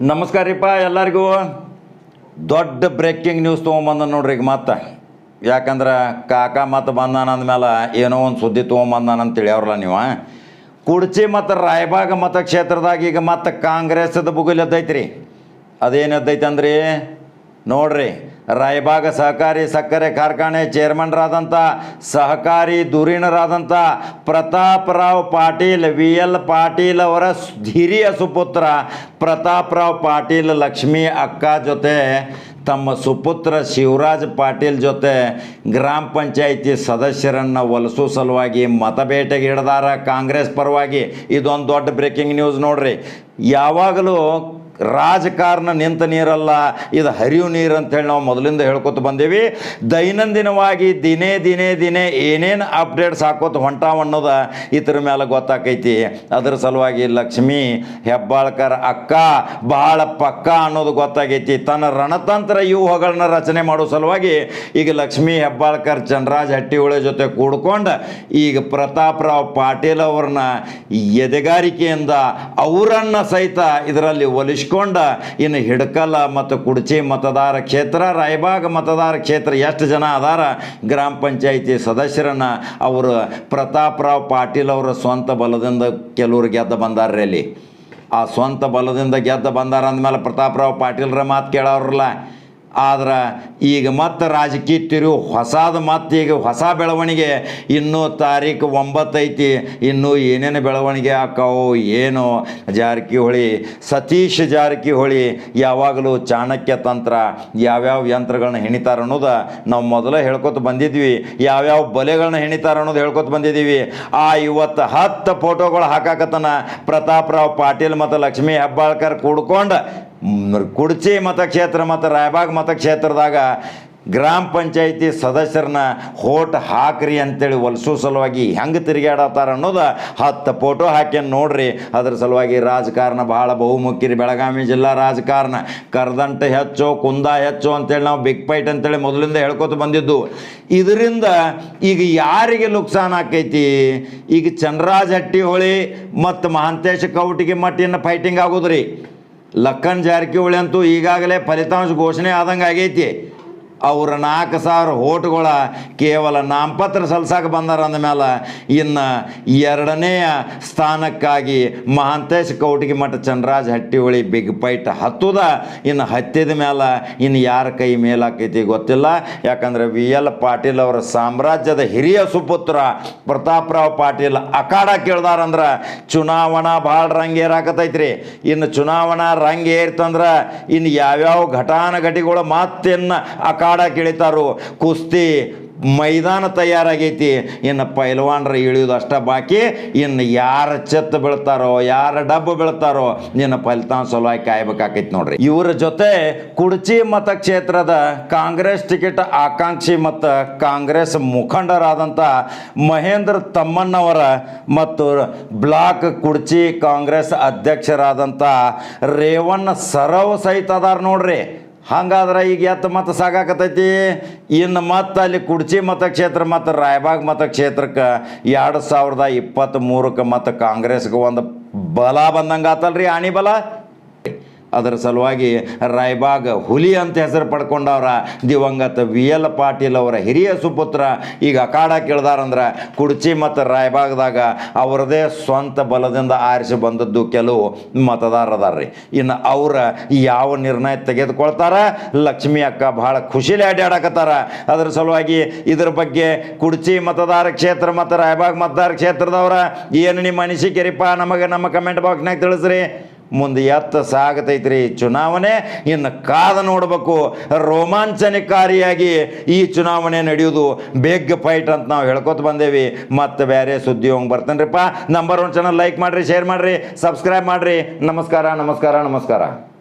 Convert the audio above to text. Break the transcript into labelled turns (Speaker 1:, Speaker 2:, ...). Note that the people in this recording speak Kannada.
Speaker 1: ನಮಸ್ಕಾರ ರೀಪ್ಪ ಎಲ್ಲರಿಗೂ. ದೊಡ್ಡ ಬ್ರೇಕಿಂಗ್ ನ್ಯೂಸ್ ತೊಗೊಂಬಂದ ನೋಡ್ರಿ ಈಗ ಮತ್ತೆ. ಯಾಕಂದ್ರೆ ಕಾಕ ಮತ್ತು ಬಂದಾನ ಅಂದಮೇಲೆ ಏನೋ ಒಂದು ಸುದ್ದಿ ತೊಗೊಂಬಂದಾನ ಅಂತ ತಿಳಿಯವ್ರಲ್ಲ ನೀವು. ಕುಡ್ಚಿ ಮತ್ತು ರಾಯಬಾಗ ಮತಕ್ಷೇತ್ರದಾಗ ಈಗ ಮತ್ತೆ ಕಾಂಗ್ರೆಸ್ದ ಬುಗುಲ್ ಎದ್ದೈತ್ರಿ. ಅದೇನು ಎದ್ದೈತೆ ಅಂದ್ರಿ ನೋಡ್ರಿ ರಾಯಬಾಗ ಸಹಕಾರಿ ಸಕ್ಕರೆ ಕಾರ್ಖಾನೆ ಚೇರ್ಮನ್ರಾದಂಥ ಸಹಕಾರಿ ಧುರೀಣರಾದಂಥ ಪ್ರತಾಪರಾವ್ ಪಾಟೀಲ್ ವಿ ಎಲ್ ಪಾಟೀಲ್ ಅವರ ಹಿರಿಯ ಸುಪುತ್ರ ಪ್ರತಾಪರಾವ್ ಪಾಟೀಲ್ ಲಕ್ಷ್ಮಿ ಅಕ್ಕ ಜೊತೆ, ತಮ್ಮ ಸುಪುತ್ರ ಶಿವರಾಜ್ ಪಾಟೀಲ್ ಜೊತೆ ಗ್ರಾಮ ಪಂಚಾಯಿತಿ ಸದಸ್ಯರನ್ನು ಒಲಿಸೋ ಸಲುವಾಗಿ ಮತಬೇಟೆಗೆ ಹಿಡ್ದಾರ ಕಾಂಗ್ರೆಸ್ ಪರವಾಗಿ. ಇದೊಂದು ದೊಡ್ಡ ಬ್ರೇಕಿಂಗ್ ನ್ಯೂಸ್ ನೋಡ್ರಿ. ಯಾವಾಗಲೂ ರಾಜಕಾರಣ ನಿಂತ ನೀರಲ್ಲ, ಇದು ಹರಿವು ನೀರು ಅಂತೇಳಿ ನಾವು ಮೊದಲಿಂದ ಹೇಳ್ಕೊತ ಬಂದೇವಿ. ದೈನಂದಿನವಾಗಿ ದಿನೇ ದಿನೇ ದಿನೇ ಏನೇನು ಅಪ್ಡೇಟ್ಸ್ ಹಾಕೋತ ಹೊಂಟಾವ ಅನ್ನೋದ ಇದ್ರ ಮೇಲೆ ಗೊತ್ತಾಕೈತಿ. ಅದ್ರ ಸಲುವಾಗಿ ಲಕ್ಷ್ಮಿ, ಹೆಬ್ಬಾಳ್ಕರ್ ಅಕ್ಕ ಬಹಳ ಪಕ್ಕ ಅನ್ನೋದು ಗೊತ್ತಾಗೈತಿ. ತನ್ನ ರಣತಂತ್ರ ವ್ಯೂಹಗಳನ್ನ ರಚನೆ ಮಾಡೋ ಸಲುವಾಗಿ ಈಗ ಲಕ್ಷ್ಮಿ, ಹೆಬ್ಬಾಳ್ಕರ್, ಚನರಾಜ, ಹಟ್ಟಿ ಒಳ ಜೊತೆ ಕೂಡ್ಕೊಂಡು ಈಗ ಪ್ರತಾಪರಾವ್ ಪಾಟೀಲ್ ಅವ್ರನ್ನ ಎದೆಗಾರಿಕೆಯಿಂದ ಅವರನ್ನ ಸಹಿತ ಇದರಲ್ಲಿ ಒಲಿಸ್ಕೊಂಡ ಇನ್ನು ಹಿಡ್ಕಲ ಮತ್ತು ಕುಡ್ಚಿ ಮತದಾರ ಕ್ಷೇತ್ರ, ರಾಯಬಾಗ ಮತದಾರ ಕ್ಷೇತ್ರ ಎಷ್ಟು ಜನ ಅದಾರ? ಗ್ರಾಮ ಪಂಚಾಯಿತಿ ಸದಸ್ಯರನ್ನು ಅವರು ಪ್ರತಾಪರಾವ್ ಪಾಟೀಲ್ ಅವರ ಸ್ವಂತ ಬಲದಿಂದ ಕೆಲವರು ಗೆದ್ದ ಬಂದಾರ್ರಿ ಅಲ್ಲಿ. ಆ ಸ್ವಂತ ಬಲದಿಂದ ಗೆದ್ದ ಬಂದಾರ ಅಂದಮೇಲೆ ಪ್ರತಾಪರಾವ್ ಪಾಟೀಲ್ರ ಮಾತು ಕೇಳೋರಲ್ಲ ಆದ್ರೆ ಈಗ ಮತ್ತೆ ರಾಜಕೀಯ ತಿರುವು ಹೊಸದು ಮತ್ತೆ ಈಗ ಹೊಸ ಬೆಳವಣಿಗೆ. ಇನ್ನೂ ತಾರೀಕು ಒಂಬತ್ತೈತಿ ಇನ್ನೂ ಏನೇನು ಬೆಳವಣಿಗೆ ಆಕಾವು ಏನು? ಜಾರಕಿಹೊಳಿ, ಸತೀಶ್ ಜಾರಕಿಹೊಳಿ ಯಾವಾಗಲೂ ಚಾಣಕ್ಯ ತಂತ್ರ ಯಾವ್ಯಾವ ಯಂತ್ರಗಳನ್ನ ಹೆಣಿತಾರ ಅನ್ನೋದು ನಾವು ಮೊದಲೇ ಹೇಳ್ಕೊತ ಬಂದಿದ್ವಿ. ಯಾವ್ಯಾವ ಬಲೆಗಳನ್ನ ಹೆಣಿತಾರ ಅನ್ನೋದು ಹೇಳ್ಕೊತ ಬಂದಿದ್ದೀವಿ ಆ ಇವತ್ತು ಹತ್ತು ಫೋಟೋಗಳು ಹಾಕಾಕತ್ತನ ಪ್ರತಾಪರಾವ್ ಪಾಟೀಲ್ ಮತ್ತು ಲಕ್ಷ್ಮೀ ಹೆಬ್ಬಾಳ್ಕರ್ ಕೂಡ್ಕೊಂಡು ಕುಡ್ಚಿ ಮತಕ್ಷೇತ್ರ ಮತ್ತು ರಾಯಬಾಗ್ ಮತಕ್ಷೇತ್ರದಾಗ ಗ್ರಾಮ ಪಂಚಾಯಿತಿ ಸದಸ್ಯರನ್ನ ಹೋಟ್ ಹಾಕ್ರಿ ಅಂತೇಳಿ ಒಲಸು ಸಲುವಾಗಿ ಹೆಂಗೆ ತಿರುಗಾಡತ್ತಾರ ಅನ್ನೋದು ಹತ್ತು ಫೋಟೋ ಹಾಕ್ಯನ್ ನೋಡ್ರಿ. ಅದ್ರ ಸಲುವಾಗಿ ರಾಜಕಾರಣ ಭಾಳ ಬಹುಮುಖ್ಯ ಬೆಳಗಾವಿ ಜಿಲ್ಲಾ ರಾಜಕಾರಣ. ಕರ್ದಂಟ ಹೆಚ್ಚು, ಕುಂದ ಹೆಚ್ಚು ಅಂತೇಳಿ ನಾವು ಬಿಗ್ ಫೈಟ್ ಅಂತೇಳಿ ಮೊದಲಿಂದ ಹೇಳ್ಕೊತ ಬಂದಿದ್ದು. ಇದರಿಂದ ಈಗ ಯಾರಿಗೆ ನುಕ್ಸಾನ್ ಆಕೈತಿ? ಈಗ ಚಂದ್ರರಾಜ್ ಹಟ್ಟಿಹೊಳಿ ಮತ್ತು ಮಹಾಂತೇಶ ಕೌಟಿಗೆ ಮಟ್ಟಿನ ಫೈಟಿಂಗ್ ಆಗೋದ್ರಿ. ಲಕ್ಕನ್ ಜಾರಕಿಹೊಳಿ ಅಂತೂ ಈಗಾಗಲೇ ಫಲಿತಾಂಶ ಘೋಷಣೆ ಆದಂಗೆ ಆಗೈತಿ ಅವ್ರ ನಾಲ್ಕು ಸಾವಿರ ಓಟ್ಗಳ ಕೇವಲ ನಾಮಪತ್ರ ಸಲ್ಸಕ್ಕೆ ಬಂದಾರ ಅಂದಮೇಲೆ ಇನ್ನು ಎರಡನೆಯ ಸ್ಥಾನಕ್ಕಾಗಿ Mahantesh Kavatagimath Channaraj Hattiholi big fight ಹತ್ತುದ. ಇನ್ನು ಹತ್ತಿದ ಮೇಲೆ ಇನ್ನು ಯಾರ ಕೈ ಮೇಲಾಕೈತಿ ಗೊತ್ತಿಲ್ಲ. ಯಾಕಂದ್ರೆ ವಿ ಎಲ್ ಪಾಟೀಲ್ ಅವರ ಸಾಮ್ರಾಜ್ಯದ ಹಿರಿಯ ಸುಪುತ್ರ ಪ್ರತಾಪರಾವ್ ಪಾಟೀಲ್ ಅಖಾಡ ಕೇಳ್ದಾರಂದ್ರೆ ಚುನಾವಣಾ ಭಾಳ ರಂಗೇರಾಕತೈತ್ರಿ ಇನ್ನು ಚುನಾವಣಾ ರಂಗೇರ್ತಂದ್ರೆ ಇನ್ನು ಯಾವ್ಯಾವ ಘಟಾನುಘಟಿಗಳು ಮತ್ತಿನ್ನು ಅಖಾಡ ಕೇಳಿತಾರು, ಕುಸ್ತಿ ಮೈದಾನ ತಯಾರಾಗೈತಿ. ಇನ್ನು ಪೈಲ್ವಾನ್ರ ಇಳಿಯೋದು ಅಷ್ಟ ಬಾಕಿ. ಇನ್ನು ಯಾರ ಚೆತ್ತು ಬೀಳ್ತಾರೋ, ಯಾರ ಡಬ್ಬು ಬೀಳ್ತಾರೋ, ಇನ್ನು ಫಲಿತಾಂಶ ಸಲುವಾಗಿ ಕಾಯ್ಬೇಕಾಕೈತಿ ನೋಡ್ರಿ. ಇವರ ಜೊತೆ ಕುಡ್ಚಿ ಮತಕ್ಷೇತ್ರದ ಕಾಂಗ್ರೆಸ್ ಟಿಕೆಟ್ ಆಕಾಂಕ್ಷಿ ಮತ್ತು ಕಾಂಗ್ರೆಸ್ ಮುಖಂಡರಾದಂಥ ಮಹೇಂದ್ರ ತಮ್ಮಣ್ಣವರ ಮತ್ತು ಬ್ಲಾಕ್ ಕುಡ್ಚಿ ಕಾಂಗ್ರೆಸ್ ಅಧ್ಯಕ್ಷರಾದಂಥ ರೇವಣ್ಣ ಸರವ್ ಸಹಿತ ಅದಾರ ನೋಡ್ರಿ. ಹಂಗಾದ್ರೆ ಈಗ ಎತ್ತ ಮತ್ತೆ ಸಾಗಾಕತೈತಿ ಇನ್ನು ಮತ್ತೆ ಅಲ್ಲಿ ಕುಡ್ಚಿ ಮತಕ್ಷೇತ್ರ ಮತ್ತು ರಾಯಬಾಗ್ ಮತಕ್ಷೇತ್ರಕ್ಕೆ ಎರಡು ಸಾವಿರದ ಇಪ್ಪತ್ತ್ಮೂರಕ್ಕೆ ಮತ್ತು ಕಾಂಗ್ರೆಸ್ಗೆ ಒಂದು ಬಲ ಬಂದಂಗೆ ಆತಲ್ರಿ ಆಣಿ ಬಲ? ಅದರ ಸಲುವಾಗಿ ರಾಯ್ಬಾಗ್ ಹುಲಿ ಅಂತ ಹೆಸರು ಪಡ್ಕೊಂಡವ್ರ ದಿವಂಗತ ವಿ ಎಲ್ ಪಾಟೀಲ್ ಅವರ ಹಿರಿಯ ಸುಪುತ್ರ. ಈಗ ಅಖಾಡ ಕೇಳ್ದಾರಂದ್ರೆ ಕುಡ್ಚಿ ಮತ್ತು ರಾಯ್ಬಾಗ್ದಾಗ ಅವರದೇ ಸ್ವಂತ ಬಲದಿಂದ ಆರಿಸಿ ಬಂದದ್ದು ಕೆಲವು ಮತದಾರದಾರ್ರಿ ಇನ್ನು ಅವರ ಯಾವ ನಿರ್ಣಯ ತೆಗೆದುಕೊಳ್ತಾರ? ಲಕ್ಷ್ಮಿ ಅಕ್ಕ ಭಾಳ ಖುಷಿಲಿ ಅಡ್ಡಾಡಕತ್ತಾರ ಅದರ ಸಲುವಾಗಿ ಇದ್ರ ಬಗ್ಗೆ ಕುಡ್ಚಿ ಮತದಾರ ಕ್ಷೇತ್ರ ಮತ್ತು ರಾಯ್ಬಾಗ್ ಮತದಾರ ಕ್ಷೇತ್ರದವರ. ಏನು ನಿಮ್ಮ ಅನಿಸಿಕೆರಿಪ್ಪ ನಮಗೆ ನಮ್ಮ ಕಮೆಂಟ್ ಬಾಕ್ಸ್ನಾಗ ತಿಳಿಸ್ರಿ. ಮುಂದೆ ಎತ್ತ ಸಾಗತೈತ್ರಿ. ಚುನಾವಣೆ ಇನ್ನು ಕಾದ ನೋಡಬೇಕು. ರೋಮಾಂಚನಕಾರಿಯಾಗಿ ಈ ಚುನಾವಣೆ ನಡೆಯೋದು ಬಿಗ್ ಫೈಟ್ ಅಂತ ನಾವು ಹೇಳ್ಕೊತ ಬಂದೇವಿ. ಮತ್ತೆ ಬೇರೆ ಸುದ್ದಿ ಹೋಗಿ ಬರ್ತೇನ್ರಿಪ್ಪ. ನಂಬರ್ ಒನ್ ಚಾನಲ್ ಲೈಕ್ ಮಾಡಿರಿ ಶೇರ್ ಮಾಡಿರಿ ಸಬ್ಸ್ಕ್ರೈಬ್ ಮಾಡಿರಿ. ನಮಸ್ಕಾರ ನಮಸ್ಕಾರ ನಮಸ್ಕಾರ.